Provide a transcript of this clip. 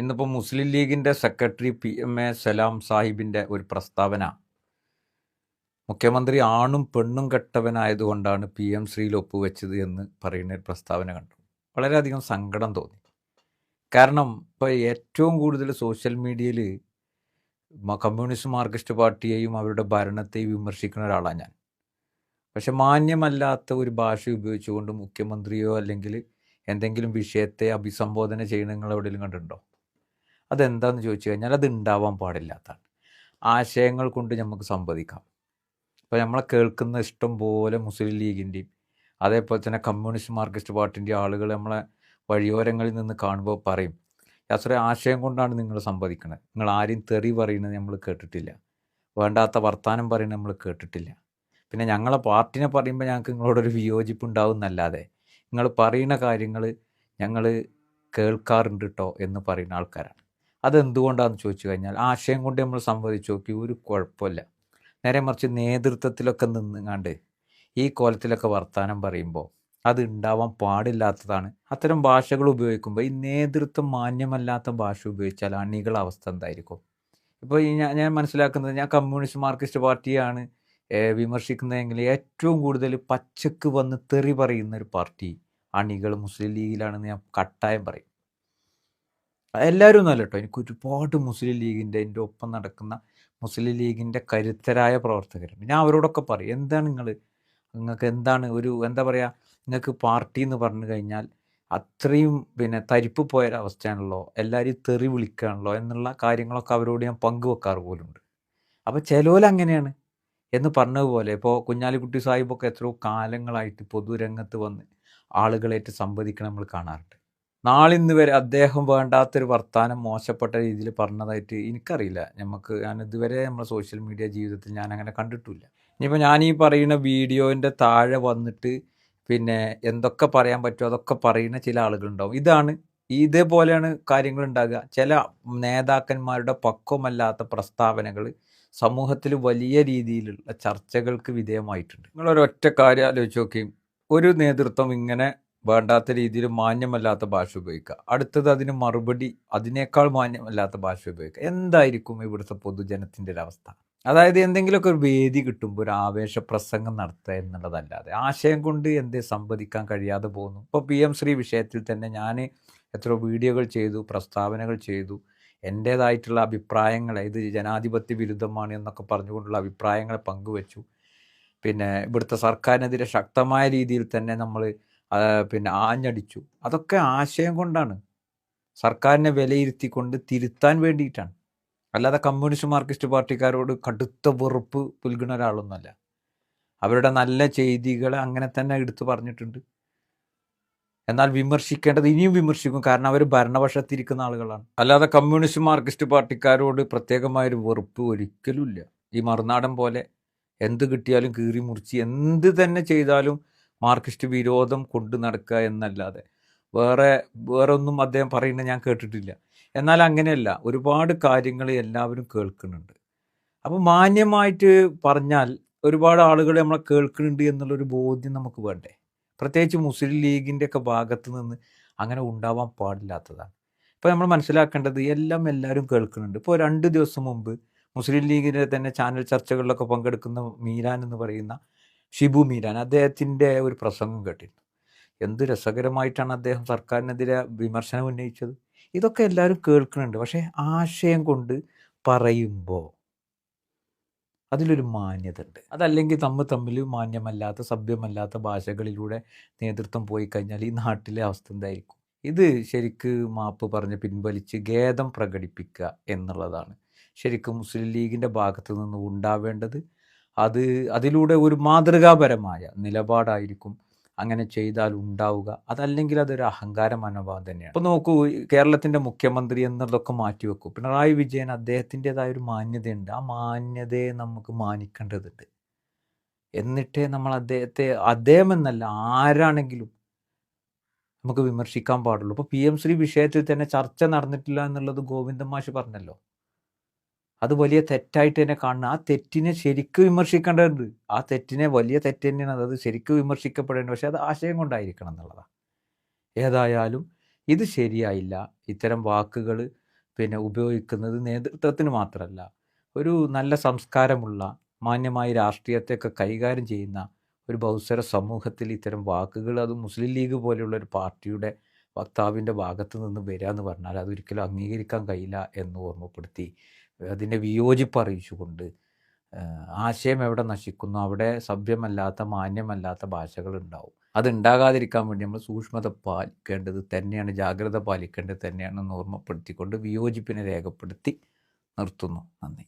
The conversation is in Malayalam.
ഇന്നിപ്പോൾ മുസ്ലിം ലീഗിന്റെ secretary P M A Salam സാഹിബിന്റെ ഒരു പ്രസ്താവന. മുഖ്യമന്ത്രി ആണും പെണ്ണും കെട്ടവനായതുകൊണ്ടാണ് പി എം ശ്രീയിൽ ഒപ്പുവെച്ചത് എന്ന് പറയുന്ന ഒരു പ്രസ്താവന കണ്ടു. വളരെയധികം സങ്കടം തോന്നി. കാരണം ഇപ്പോൾ ഏറ്റവും കൂടുതൽ സോഷ്യൽ മീഡിയയിൽ കമ്മ്യൂണിസ്റ്റ് മാർക്സിസ്റ്റ് പാർട്ടിയെയും അവരുടെ ഭരണത്തെയും വിമർശിക്കുന്ന ഒരാളാണ് ഞാൻ. പക്ഷെ മാന്യമല്ലാത്ത ഒരു ഭാഷ ഉപയോഗിച്ചുകൊണ്ട് മുഖ്യമന്ത്രിയോ അല്ലെങ്കിൽ എന്തെങ്കിലും വിഷയത്തെ അഭിസംബോധന ചെയ്യണങ്ങൾ എവിടെയെങ്കിലും കണ്ടിട്ടുണ്ടോ? അതെന്താണെന്ന് ചോദിച്ചു കഴിഞ്ഞാൽ അത് ഉണ്ടാവാൻ പാടില്ലാത്തതാണ്. ആശയങ്ങൾ കൊണ്ട് നമുക്ക് സംവദിക്കാം. ഇപ്പോൾ നമ്മളെ കേൾക്കുന്ന ഇഷ്ടം പോലെ മുസ്ലിം ലീഗിന്റെയും അതേപോലെ തന്നെ കമ്മ്യൂണിസ്റ്റ് മാർക്സിസ്റ്റ് പാർട്ടിന്റെ ആളുകൾ നമ്മളെ വഴിയോരങ്ങളിൽ നിന്ന് കാണുമ്പോൾ പറയും യാത്ര ആശയം കൊണ്ടാണ് നിങ്ങൾ സംവദിക്കുന്നത് നിങ്ങൾ ആരെയും തെറി പറയുന്നത് നമ്മൾ കേട്ടിട്ടില്ല. വേണ്ടാത്ത വർത്തമാനം പറയുന്നത് നമ്മൾ കേട്ടിട്ടില്ല. പിന്നെ ഞങ്ങളെ പാർട്ടിനെ പറയുമ്പോൾ ഞങ്ങൾക്ക് നിങ്ങളോടൊരു വിയോജിപ്പ് ഉണ്ടാവും എന്നല്ലാതെ നിങ്ങൾ പറയുന്ന കാര്യങ്ങൾ ഞങ്ങൾ കേൾക്കാറുണ്ട് കേട്ടോ എന്ന് പറയുന്ന ആൾക്കാരാണ്. അതെന്തുകൊണ്ടാണെന്ന് ചോദിച്ചു കഴിഞ്ഞാൽ ആശയം കൊണ്ട് നമ്മൾ സംവദിച്ചു നോക്കി ഒരു കുഴപ്പമില്ല. നേരെ മറിച്ച് നേതൃത്വത്തിലൊക്കെ നിന്നുങ്ങാണ്ട് ഈ കോലത്തിലൊക്കെ വർത്തമാനം പറയുമ്പോൾ അത് ഉണ്ടാവാൻ പാടില്ലാത്തതാണ്. അത്തരം ഭാഷകൾ ഉപയോഗിക്കുമ്പോൾ ഈ നേതൃത്വം മാന്യമല്ലാത്ത ഭാഷ ഉപയോഗിച്ചാൽ അണികൾ അവസ്ഥ എന്തായിരിക്കും? ഇപ്പോൾ ഞാൻ ഞാൻ മനസ്സിലാക്കുന്നത് ഞാൻ കമ്മ്യൂണിസ്റ്റ് മാർക്സിസ്റ്റ് പാർട്ടിയാണ് വിമർശിക്കുന്നതെങ്കിൽ ഏറ്റവും കൂടുതൽ പച്ചക്ക് വന്ന് തെറി പറയുന്ന ഒരു പാർട്ടി അണികൾ മുസ്ലിം ലീഗിലാണെന്ന് ഞാൻ കട്ടായം പറയും. എല്ലാവരും ഒന്നുമല്ല കേട്ടോ. എനിക്ക് ഒരുപാട് മുസ്ലിം ലീഗിന്റെ എന്റെ ഒപ്പം നടക്കുന്ന മുസ്ലിം ലീഗിന്റെ കരുത്തരായ പ്രവർത്തകരുണ്ട് ഞാൻ അവരോടൊക്കെ പറയും എന്താണ് നിങ്ങൾ നിങ്ങൾക്ക് എന്താണ് ഒരു എന്താ പറയുക നിങ്ങൾക്ക് പാർട്ടി എന്ന് പറഞ്ഞു കഴിഞ്ഞാൽ അത്രയും പിന്നെ തരിപ്പ് പോയൊരവസ്ഥയാണല്ലോ എല്ലാവരും തെറി വിളിക്കുകയാണല്ലോ എന്നുള്ള കാര്യങ്ങളൊക്കെ അവരോട് ഞാൻ പങ്കുവെക്കാറ് പോലുണ്ട്. അപ്പോൾ ചിലവിൽ അങ്ങനെയാണ് എന്ന് പറഞ്ഞതുപോലെ ഇപ്പോൾ കുഞ്ഞാലിക്കുട്ടി സാഹിബൊക്കെ എത്രയോ കാലങ്ങളായിട്ട് പൊതുരംഗത്ത് വന്ന് ആളുകളായിട്ട് സംവദിക്കണം നമ്മൾ കാണാറുണ്ട്. നാളിന്ന് വരെ അദ്ദേഹം വേണ്ടാത്തൊരു വർത്താനം മോശപ്പെട്ട രീതിയിൽ പറഞ്ഞതായിട്ട് എനിക്കറിയില്ല. നമുക്ക് ഞാൻ ഇതുവരെ നമ്മുടെ സോഷ്യൽ മീഡിയ ജീവിതത്തിൽ ഞാൻ അങ്ങനെ കണ്ടിട്ടില്ല. ഇനിയിപ്പോൾ ഞാൻ ഈ പറയുന്ന വീഡിയോന്റെ താഴെ വന്നിട്ട് പിന്നെ എന്തൊക്കെ പറയാൻ പറ്റുമോ അതൊക്കെ പറയുന്ന ചില ആളുകളുണ്ടാവും. ഇതാണ് ഇതേപോലെയാണ് കാര്യങ്ങൾ ഉണ്ടാകുക ചില നേതാക്കന്മാരുടെ പക്വമല്ലാത്ത പ്രസ്താവനകൾ സമൂഹത്തിൽ വലിയ രീതിയിലുള്ള ചർച്ചകൾക്ക് വിധേയമായിട്ടുണ്ട്. നിങ്ങളൊരൊറ്റ കാര്യം ആലോചിച്ച് നോക്കി ഒരു നേതൃത്വം ഇങ്ങനെ വേണ്ടാത്ത രീതിയിൽ മാന്യമല്ലാത്ത ഭാഷ ഉപയോഗിക്കുക. അടുത്തത് അതിന് മറുപടി അതിനേക്കാൾ മാന്യമല്ലാത്ത ഭാഷ ഉപയോഗിക്കുക. എന്തായിരിക്കും ഇവിടുത്തെ പൊതുജനത്തിന്റെ ഒരു അവസ്ഥ? അതായത് എന്തെങ്കിലുമൊക്കെ ഒരു വേദി കിട്ടുമ്പോൾ ഒരു ആവേശ പ്രസംഗം നടത്തുക എന്നുള്ളതല്ലാതെ ആശയം കൊണ്ട് എന്തേ സംവദിക്കാൻ കഴിയാതെ പോകുന്നു. ഇപ്പോൾ പി എം ശ്രീ വിഷയത്തിൽ തന്നെ ഞാൻ എത്ര വീഡിയോകൾ ചെയ്തു പ്രസ്താവനകൾ ചെയ്തു. എന്റേതായിട്ടുള്ള അഭിപ്രായങ്ങളെ ഇത് ജനാധിപത്യ വിരുദ്ധമാണ് എന്നൊക്കെ പറഞ്ഞുകൊണ്ടുള്ള അഭിപ്രായങ്ങളെ പങ്കുവച്ചു. പിന്നെ ഇവിടുത്തെ സർക്കാരിനെതിരെ ശക്തമായ രീതിയിൽ തന്നെ നമ്മൾ പിന്നെ ആഞ്ഞടിച്ചു. അതൊക്കെ ആശയം കൊണ്ടാണ്. സർക്കാരിനെ വിലയിരുത്തിക്കൊണ്ട് തിരുത്താൻ വേണ്ടിയിട്ടാണ്. അല്ലാതെ കമ്മ്യൂണിസ്റ്റ് മാർക്സിസ്റ്റ് പാർട്ടിക്കാരോട് കടുത്ത വെറുപ്പ് പുൽകുന്ന ഒരാളൊന്നുമല്ല. അവരുടെ നല്ല ചെയ്തികളെ അങ്ങനെ തന്നെ എടുത്തു പറഞ്ഞിട്ടുണ്ട്. എന്നാൽ വിമർശിക്കേണ്ടത് ഇനിയും വിമർശിക്കും. കാരണം അവർ ഭരണപക്ഷത്തിരിക്കുന്ന ആളുകളാണ്. അല്ലാതെ കമ്മ്യൂണിസ്റ്റ് മാർക്സിസ്റ്റ് പാർട്ടിക്കാരോട് പ്രത്യേകമായൊരു വെറുപ്പ് ഒരിക്കലുമില്ല. ഈ മറുനാടൻ പോലെ എന്ത് കിട്ടിയാലും കീറി മുറിച്ച് എന്ത് തന്നെ ചെയ്താലും മാർക്സിസ്റ്റ് വിരോധം കൊണ്ടു നടക്കുക എന്നല്ലാതെ. വേറെ വേറെ ഒന്നും അദ്ദേഹം പറയുന്നത് ഞാൻ കേട്ടിട്ടില്ല. എന്നാൽ അങ്ങനെയല്ല ഒരുപാട് കാര്യങ്ങൾ എല്ലാവരും കേൾക്കുന്നുണ്ട്. അപ്പോൾ മാന്യമായിട്ട് പറഞ്ഞാൽ ഒരുപാട് ആളുകൾ നമ്മളെ കേൾക്കുന്നുണ്ട് എന്നുള്ളൊരു ബോധ്യം നമുക്ക് വേണ്ടേ? പ്രത്യേകിച്ച് മുസ്ലിം ലീഗിന്റെ ഒക്കെ ഭാഗത്ത് നിന്ന് അങ്ങനെ ഉണ്ടാവാൻ പാടില്ലാത്തതാണ്. ഇപ്പോൾ നമ്മൾ മനസ്സിലാക്കേണ്ടത് എല്ലാം എല്ലാവരും കേൾക്കുന്നുണ്ട്. ഇപ്പോൾ രണ്ട് ദിവസം മുമ്പ് മുസ്ലിം ലീഗിന്റെ തന്നെ ചാനൽ ചർച്ചകളിലൊക്കെ പങ്കെടുക്കുന്ന മീരാൻ എന്ന് പറയുന്ന ഷിബു മീരാൻ അദ്ദേഹത്തിന്റെ ഒരു പ്രസംഗം കേട്ടിരുന്നു. എന്ത് രസകരമായിട്ടാണ് അദ്ദേഹം സർക്കാരിനെതിരെ വിമർശനം ഉന്നയിച്ചത്? ഇതൊക്കെ എല്ലാവരും കേൾക്കുന്നുണ്ട്. പക്ഷേ ആശയം കൊണ്ട് പറയുമ്പോൾ അതിലൊരു മാന്യത ഉണ്ട് അതല്ലെങ്കിൽ തമ്മിൽ തമ്മിൽ മാന്യമല്ലാത്ത സഭ്യമല്ലാത്ത ഭാഷകളിലൂടെ നേതൃത്വം പോയി കഴിഞ്ഞാൽ ഈ നാട്ടിലെ അവസ്ഥ എന്തായിരിക്കും? ഇത് ശരിക്ക് മാപ്പ് പറഞ്ഞ് പിൻവലിച്ച് ഖേദം പ്രകടിപ്പിക്കുക എന്നുള്ളതാണ്. ശരിക്കും മുസ്ലിം ലീഗിന്റെ ഭാഗത്ത് നിന്ന് ഉണ്ടാവേണ്ടത് അത് അതിലൂടെ ഒരു മാതൃകാപരമായ നിലപാടായിരിക്കും അങ്ങനെ ചെയ്താൽ ഉണ്ടാവുക. അതല്ലെങ്കിൽ അതൊരു അഹങ്കാര മനോഭാവം തന്നെയാണ്. അപ്പോൾ നോക്കൂ കേരളത്തിന്റെ മുഖ്യമന്ത്രി എന്നുള്ളതൊക്കെ മാറ്റിവെക്കൂ പിണറായി വിജയൻ അദ്ദേഹത്തിന്റെതായ ഒരു മാന്യതയുണ്ട്. ആ മാന്യതയെ നമുക്ക് മാനിക്കേണ്ടതുണ്ട്. എന്നിട്ടേ നമ്മൾ അദ്ദേഹത്തെ അദ്ദേഹം എന്നല്ല ആരാണെങ്കിലും നമുക്ക് വിമർശിക്കാൻ പാടുള്ളൂ. ഇപ്പോൾ പി എം ശ്രീ വിഷയത്തിൽ തന്നെ ചർച്ച നടന്നിട്ടില്ല എന്നുള്ളത് ഗോവിന്ദൻ മാഷ് പറഞ്ഞല്ലോ. അത് വലിയ തെറ്റായിട്ട് തന്നെ കാണുന്ന ആ തെറ്റിനെ ശരിക്കും വിമർശിക്കേണ്ടതുണ്ട്. ആ തെറ്റിനെ വലിയ തെറ്റ് തന്നെയാണ്. അത് ശരിക്കും വിമർശിക്കപ്പെടേണ്ടത് പക്ഷെ അത് ആശയം കൊണ്ടായിരിക്കണം എന്നുള്ളതാണ് ഏതായാലും ഇത് ശരിയായില്ല. ഇത്തരം വാക്കുകൾ പിന്നെ ഉപയോഗിക്കുന്നത് നേതൃത്വത്തിന് മാത്രമല്ല ഒരു നല്ല സംസ്കാരമുള്ള മാന്യമായ രാഷ്ട്രീയത്തെയൊക്കെ കൈകാര്യം ചെയ്യുന്ന ഒരു ബഹുസ്വര സമൂഹത്തിൽ ഇത്തരം വാക്കുകൾ അത് മുസ്ലിം ലീഗ് പോലെയുള്ള ഒരു പാർട്ടിയുടെ വക്താവിന്റെ ഭാഗത്ത് നിന്ന് വരിക എന്ന് പറഞ്ഞാൽ അതൊരിക്കലും അംഗീകരിക്കാൻ കഴിയില്ല എന്ന് ഓർമ്മപ്പെടുത്തി അതിന്റെ വിയോജിപ്പ് അറിയിച്ചുകൊണ്ട് ആശയം എവിടെ നശിക്കുന്നു അവിടെ സഭ്യമല്ലാത്ത മാന്യമല്ലാത്ത ഭാഷകൾ ഉണ്ടാവും. അത് ഉണ്ടാകാതിരിക്കാൻ വേണ്ടി നമ്മൾ സൂക്ഷ്മത പാലിക്കേണ്ടത് തന്നെയാണ് ജാഗ്രത പാലിക്കേണ്ടത് തന്നെയാണെന്ന് ഓർമ്മപ്പെടുത്തിക്കൊണ്ട് വിയോജിപ്പിനെ രേഖപ്പെടുത്തി നിർത്തുന്നു. നന്ദി.